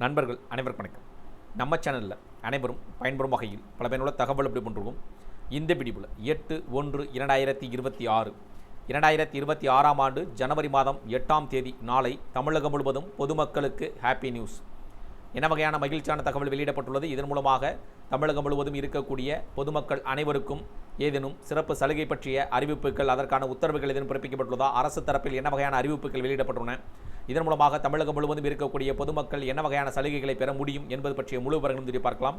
நண்பர்கள் அனைவருக்கும் வணக்கம். நம்ம சேனலில் அனைவரும் பயன்பெறும் வகையில் பல பயனுள்ள தகவல் எப்படி பண்ணுறோம் இந்த பிடிப்பில் எட்டு ஒன்று இரண்டாயிரத்தி இருபத்தி ஆறு. இரண்டாயிரத்தி இருபத்தி ஆறாம் ஆண்டு ஜனவரி மாதம் எட்டாம் தேதி நாளை தமிழகம் முழுவதும் பொதுமக்களுக்கு ஹாப்பி நியூஸ் என்ன வகையான மகிழ்ச்சியான தகவல் வெளியிடப்பட்டுள்ளது? இதன் மூலமாக தமிழகம் முழுவதும் இருக்கக்கூடிய பொதுமக்கள் அனைவருக்கும் ஏதேனும் சிறப்பு சலுகை பற்றிய அறிவிப்புகள் அதற்கான உத்தரவுகள் எதுவும் பிறப்பிக்கப்பட்டுள்ளதா? அரசு தரப்பில் என்ன வகையான அறிவிப்புகள் வெளியிடப்பட்டுள்ளன? இதன் மூலமாக தமிழகம் முழுவதும் இருக்கக்கூடிய பொதுமக்கள் என்ன வகையான சலுகைகளை பெற முடியும் என்பது பற்றிய முழு விவரங்களும் தெரிய பார்க்கலாம்.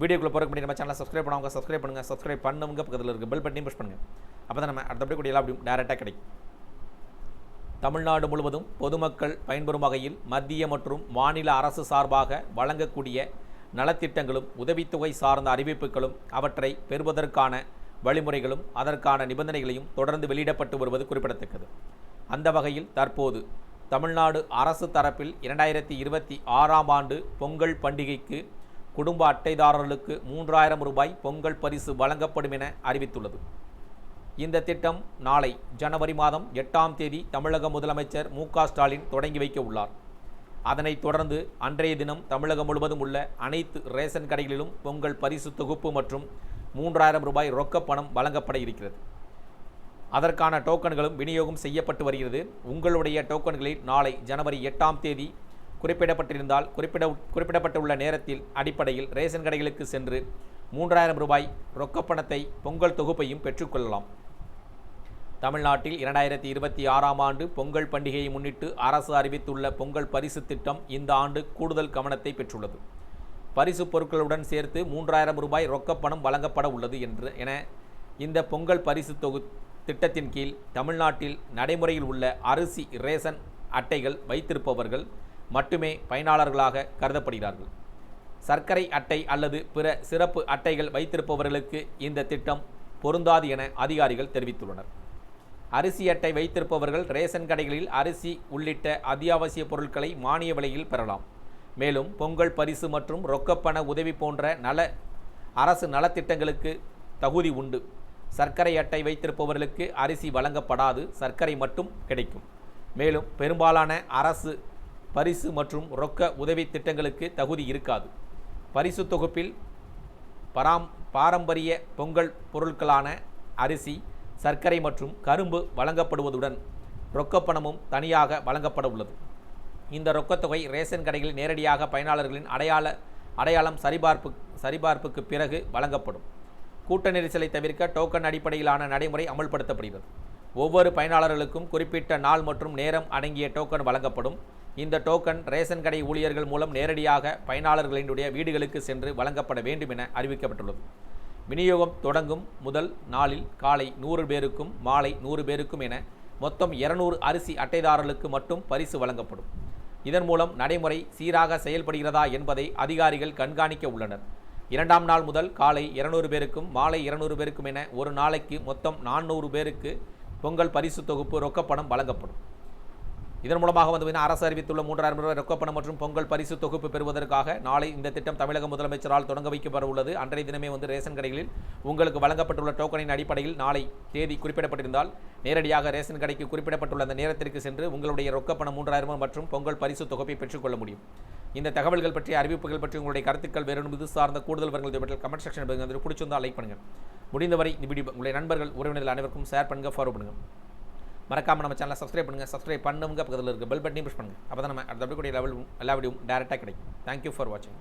வீடியோக்குள்ள போகிற முடியும் நம்ம சேனலை சப்ஸ்கிரைப் பண்ணுவாங்க சப்ஸ்கிரைப் பண்ணுங்கள் சப்ஸ்கிரைப் பண்ணுங்க பக்கத்தில் இருக்க பெல் பட்டனையும் ப்ரெஸ் பண்ணுங்கள் அப்போ தான் நம்ம அடுத்தபடி கூடிய எல்லாம் அப்படியும் டேரெக்டாக கிடைக்கும். தமிழ்நாடு முழுவதும் பொதுமக்கள் பயன்பெறும் வகையில் மத்திய மற்றும் மாநில அரசு சார்பாக வழங்கக்கூடிய நலத்திட்டங்களும் உதவித்தொகை சார்ந்த அறிவிப்புகளும் அவற்றை பெறுவதற்கான வழிமுறைகளும் அதற்கான நிபந்தனைகளையும் தொடர்ந்து வெளியிடப்பட்டு வருவது குறிப்பிடத்தக்கது. அந்த வகையில் தற்போது தமிழ்நாடு அரசு தரப்பில் இரண்டாயிரத்தி இருபத்தி ஆறாம் ஆண்டு பொங்கல் பண்டிகைக்கு குடும்ப அட்டைதாரர்களுக்கு மூன்றாயிரம் ரூபாய் பொங்கல் பரிசு வழங்கப்படும் என அறிவித்துள்ளது. இந்த திட்டம் நாளை ஜனவரி மாதம் எட்டாம் தேதி தமிழக முதலமைச்சர் மு ஸ்டாலின் தொடங்கி வைக்க உள்ளார். அதனைத் தொடர்ந்து அன்றைய தினம் தமிழகம் முழுவதும் உள்ள அனைத்து ரேஷன் கடைகளிலும் பொங்கல் பரிசு தொகுப்பு மற்றும் மூன்றாயிரம் ரூபாய் ரொக்கப்பணம் வழங்கப்பட இருக்கிறது. அதற்கான டோக்கன்களும் விநியோகம் செய்யப்பட்டு வருகிறது. உங்களுடைய டோக்கன்களில் நாளை ஜனவரி எட்டாம் தேதி குறிப்பிடப்பட்டிருந்தால் குறிப்பிட குறிப்பிடப்பட்டுள்ள நேரத்தில் அடிப்படையில் ரேஷன் கடைகளுக்கு சென்று மூன்றாயிரம் ரூபாய் ரொக்கப்பணத்தை பொங்கல் தொகுப்பையும் பெற்றுக்கொள்ளலாம் தமிழ்நாட்டில் இரண்டாயிரத்தி இருபத்தி ஆறாம் ஆண்டு பொங்கல் பண்டிகையை முன்னிட்டு அரசு அறிவித்துள்ள பொங்கல் பரிசு திட்டம் இந்த ஆண்டு கூடுதல் கவனத்தை பெற்றுள்ளது. பரிசு பொருட்களுடன் சேர்த்து மூன்றாயிரம் ரூபாய் ரொக்கப்பணம் வழங்கப்பட உள்ளது என்று என இந்த பொங்கல் பரிசு தொகு திட்டத்தின் கீழ் தமிழ்நாட்டில் நடைமுறையில் உள்ள அரிசி ரேஷன் அட்டைகள் வைத்திருப்பவர்கள் மட்டுமே பயனாளர்களாக கருதப்படுகிறார்கள். சர்க்கரை அட்டை அல்லது பிற சிறப்பு அட்டைகள் வைத்திருப்பவர்களுக்கு இந்த திட்டம் பொருந்தாது என அதிகாரிகள் தெரிவித்துள்ளனர். அரிசி அட்டை வைத்திருப்பவர்கள் ரேஷன் கடைகளில் அரிசி உள்ளிட்ட அத்தியாவசிய பொருட்களை மானிய விலையில் பெறலாம். மேலும் பொங்கல் பரிசு மற்றும் ரொக்கப்பண உதவி போன்ற நல அரசு நலத்திட்டங்களுக்கு தகுதி உண்டு. சர்க்கரை அட்டை வைத்திருப்பவர்களுக்கு அரிசி வழங்கப்படாது சர்க்கரை மட்டும் கிடைக்கும். மேலும் பெரும்பாலான அரசு பரிசு மற்றும் ரொக்க உதவி திட்டங்களுக்கு தகுதி இருக்காது. பரிசு தொகுப்பில் பராம் பாரம்பரிய பொங்கல் பொருட்களான அரிசி சர்க்கரை மற்றும் கரும்பு வழங்கப்படுவதுடன் ரொக்கப்பணமும் தனியாக வழங்கப்பட உள்ளது. இந்த ரொக்கத்தொகை ரேஷன் கடைகளில் நேரடியாக பயனாளர்களின் அடையாள அடையாளம் சரிபார்ப்பு சரிபார்ப்புக்கு பிறகு வழங்கப்படும். கூட்ட நெரிசலை தவிர்க்க டோக்கன் அடிப்படையிலான நடைமுறை அமல்படுத்தப்படுகிறது. ஒவ்வொரு பயனாளர்களுக்கும் குறிப்பிட்ட நாள் மற்றும் நேரம் அடங்கிய டோக்கன் வழங்கப்படும். இந்த டோக்கன் ரேஷன் கடை ஊழியர்கள் மூலம் நேரடியாக பயனாளர்களினுடைய வீடுகளுக்கு சென்று வழங்கப்பட வேண்டும் என அறிவிக்கப்பட்டுள்ளது. விநியோகம் தொடங்கும் முதல் நாளில் காலை நூறு பேருக்கும் மாலை நூறு பேருக்கும் என மொத்தம் இருநூறு அரிசி அட்டைதாரர்களுக்கு மட்டும் பரிசு வழங்கப்படும். இதன் மூலம் நடைமுறை சீராக செயல்படுகிறதா என்பதை அதிகாரிகள் கண்காணிக்க உள்ளனர். இரண்டாம் நாள் முதல் காலை இருநூறு பேருக்கும் மாலை இருநூறு பேருக்கும் என ஒரு நாளைக்கு மொத்தம் நானூறு பேருக்கு பொங்கல் பரிசு தொகுப்பு ரொக்கப்பணம் வழங்கப்படும். இதன் மூலமாக வந்து பார்த்தீங்கன்னா அரசு அறிவித்துள்ள மூன்றாயிரம் ரூபாய் ரொக்கப்பணம் மற்றும் பொங்கல் பரிசு தொகுப்பு பெறுவதற்காக நாளை இந்த திட்டம் தமிழக முதலமைச்சரால் தொடங்க வைக்கப்பட உள்ளது. அன்றைய தினமே வந்து ரேஷன் கடைகளில் உங்களுக்கு வழங்கப்பட்டுள்ள டோக்கனின் அடிப்படையில் நாளை தேதி குறிப்பிடப்பட்டிருந்தால் நேரடியாக ரேஷன் கடைக்கு குறிப்பிடப்பட்டுள்ள அந்த நேரத்திற்கு சென்று உங்களுடைய ரொக்கப்பணம் மூன்றாயிரம் மற்றும் பொங்கல் பரிசு தொகுப்பை பெற்றுக்கொள்ள முடியும். இந்த தகவல்கள் பற்றிய அறிவிப்புகள் பற்றி உங்களுடைய கருத்துக்கள் வேறு இது சார்ந்த கூடுதல் விவரங்கள் பற்றி கமெண்ட் செக்ஷன் வந்து பிடிச்சிருந்தால் லைக் பண்ணுங்கள் முடிந்தவரை இந்த வீடியோ உங்களுடைய நண்பர்கள் உறவினர்கள் அனைவருக்கும் ஷேர் பண்ணுங்கள் ஃபாலோ பண்ணுங்கள் மறக்காம நம்ம சேனலை சப்ஸ்கிரைப் பண்ணுங்கள் சப்ஸ்கிரைப் பண்ணுங்க பக்கத்தில் இருக்க பெல் பட்டனையும் ப்ரெஸ் பண்ணுங்கள் அப்போ தான் நம்ம அடுத்த கூடிய லெவல் எல்லா வீடியோவும் டேரெக்டாக கிடைக்கும். தேங்க்யூ ஃபார் வாட்சிங்